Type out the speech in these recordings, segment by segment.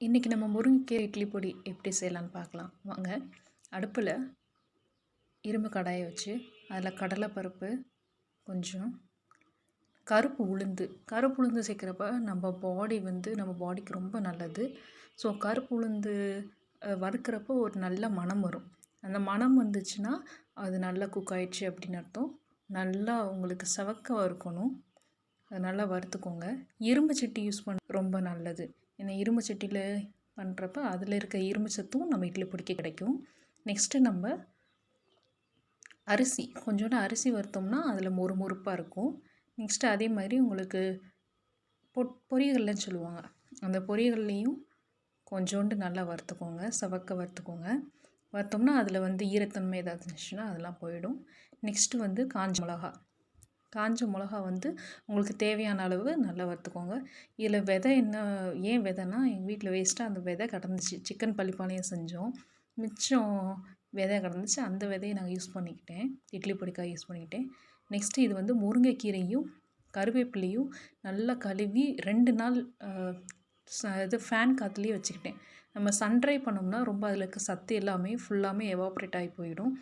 இன்றைக்கி நம்ம முருங்கைக்கீரை இட்லி பொடி எப்படி செய்யலான்னு பார்க்கலாம். வாங்க அடுப்பில் இரும்பு கடாயை வச்சு அதில் கடலைப்பருப்பு கொஞ்சம் கருப்பு உளுந்து. கருப்பு உளுந்து சேர்க்குறப்ப நம்ம பாடி வந்து நம்ம பாடிக்கு ரொம்ப நல்லது. ஸோ கருப்பு உளுந்து வறுக்கிறப்போ ஒரு நல்ல மணம் வரும். அந்த மணம் வந்துச்சுன்னா அது நல்லா குக் ஆயிடுச்சு அப்படின்னு அர்த்தம். நல்லா உங்களுக்கு செவக்க வறுக்கணும் அது நல்லா வறுத்துக்கோங்க. இரும்பு சட்டி யூஸ் பண்ண ரொம்ப நல்லது. இந்த இரும்பு சட்டியில் பண்ணுறப்ப அதில் இருக்க இரும்பு சத்தும் நம்ம இட்லி பிடிக்க கிடைக்கும். நெக்ஸ்ட்டு நம்ம அரிசி கொஞ்சோண்டு அரிசி வறுத்தோம்னா அதில் மொறு மொறுப்பாக இருக்கும். நெக்ஸ்ட்டு அதே மாதிரி உங்களுக்கு பொட் பொரியகல்லைன்னு சொல்லுவாங்க. அந்த பொரியகல்லையும் கொஞ்சோண்டு நல்லா வறுத்துக்கோங்க சவக்க வறுத்துக்கோங்க. வறுத்தோம்னா அதில் வந்து ஈரத்தன்மை ஏதாவது இருந்துச்சுன்னா அதெல்லாம் போயிடும். நெக்ஸ்ட்டு வந்து காஞ்ச மிளகா. காஞ்ச மிளகா வந்து உங்களுக்கு தேவையான அளவு நல்லா வறுத்துக்கோங்க. இதில் விதை என்ன ஏன் விதைனா எங்கள் வீட்டில் வேஸ்ட்டாக அந்த விதை கிடந்துச்சு. சிக்கன் பள்ளிப்பாளையம் செஞ்சோம். மிச்சம் விதை கிடந்துச்சு. அந்த விதையை நாங்கள் யூஸ் பண்ணிக்கிட்டேன். இட்லி பொடிக்காய் யூஸ் பண்ணிக்கிட்டேன். நெக்ஸ்ட்டு இது வந்து முருங்கைக்கீரையும் கருவேப்பிலையும் நல்லா கழுவி ரெண்டு நாள் இது ஃபேன் காற்றுலேயே வச்சுக்கிட்டேன். நம்ம சன்ட்ரை பண்ணோம்னா ரொம்ப அதில் இருக்க சத்து எல்லாமே ஃபுல்லாமே எவாப்ரேட் ஆகி போயிடும்.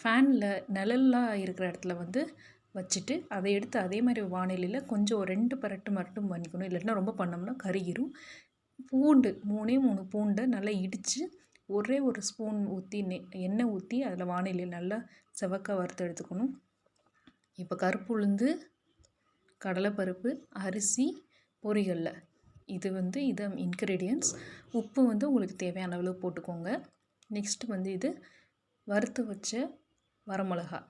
ஃபேனில் நிழல்லாம் இருக்கிற இடத்துல வந்து வச்சுட்டு அதை எடுத்து அதே மாதிரி வானிலையில் கொஞ்சம் ஒரு ரெண்டு பரட்டு மட்டும் பண்ணிக்கணும் இல்லைன்னா ரொம்ப பண்ணோம்னா கருகிரும். பூண்டு மூணே மூணு பூண்டை நல்லா இடித்து ஒரே ஒரு ஸ்பூன் ஊற்றி நெ எண்ணெய் ஊற்றி அதில் வானிலையில் நல்லா செவக்க வறுத்து எடுத்துக்கணும். இப்போ கருப்பு உளுந்து கடலைப்பருப்பு அரிசி பொரிகளில். இது வந்து இது இன்க்ரீடியன்ட்ஸ் உப்பு வந்து உங்களுக்கு தேவையான அளவு போட்டுக்கோங்க. நெக்ஸ்ட்டு வந்து இது வறுத்து வச்ச வரமிளகா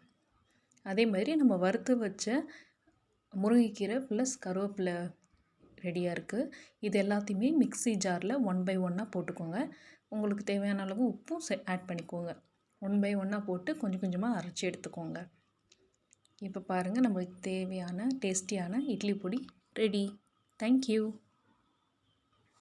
அதே மாதிரி நம்ம வறுத்து வச்ச முருங்கைக்கீரை ப்ளஸ் கருவேப்பிலை ரெடியாக இருக்குது இது எல்லாத்தையுமே மிக்ஸி ஜாரில் ஒன் பை ஒன்னாக போட்டுக்கோங்க. உங்களுக்கு தேவையான அளவு உப்பும் ஆட் பண்ணிக்கோங்க. ஒன் பை ஒன்னாக போட்டு கொஞ்சம் கொஞ்சமாக அரைச்சி எடுத்துக்கோங்க. இப்போ பாருங்கள் நம்மளுக்கு தேவையான டேஸ்டியான இட்லி பொடி ரெடி தேங்க்யூ